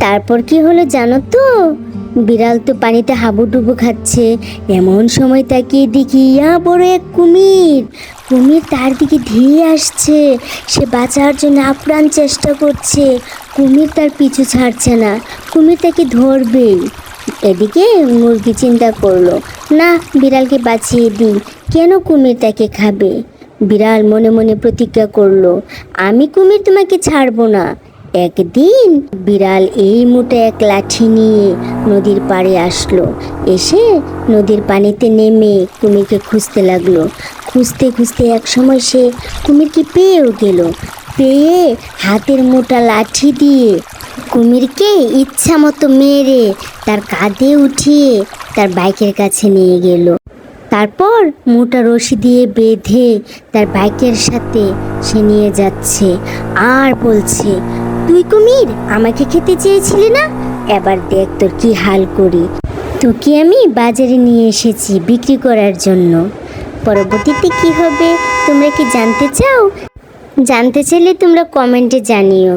তারপর কি হলো জানো তো? বিড়াল তো পানিতে হাবুডুবু খাচ্ছে। এমন সময় তাকিয়ে দেখি ইয়া বড় এক কুমির। কুমির তার দিকে ধেয়ে আসছে। সে বাঁচার জন্য আপ্রাণ চেষ্টা করছে। কুমির তার পিছু ছাড়ছে না। কুমির তাকে ধরবেই। এদিকে মুরগি চিন্তা করল, না, বিড়ালকে বাঁচিয়ে দিই। কেন কুমির তাকে খাবে? বিড়াল মনে মনে প্রতিজ্ঞা করল, আমি কুমির তোমাকে ছাড়বো না। একদিন বিড়াল এই মুঠে এক লাঠি নিয়ে নদীর পাড়ে আসলো। এসে নদীর পানিতে নেমে কুমিরকে খুঁজতে লাগল। খুঁজতে খুঁজতে এক সময় সে কুমিরকে পেয়েও গেল। পেয়ে হাতের মোটা লাঠি দিয়ে কুমিরকে ইচ্ছা মতো মেরে তার কাঁধে উঠিয়ে তার বাইকের কাছে নিয়ে গেল। তারপর মোটা রশি দিয়ে বেঁধে তার বাইকের সাথে সে নিয়ে যাচ্ছে। আর বলছে তুই কুমির, আমাকে খেতে চেয়েছিলি না? এবার দেখ তোর কি হাল করি। তোকে আমি বাজারে নিয়ে এসেছি বিক্রি করার জন্য। পরবর্তীতে কি হবে, তোমরা কি জানতে চাও? জানতে চাইলে তোমরা কমেন্টে জানিও।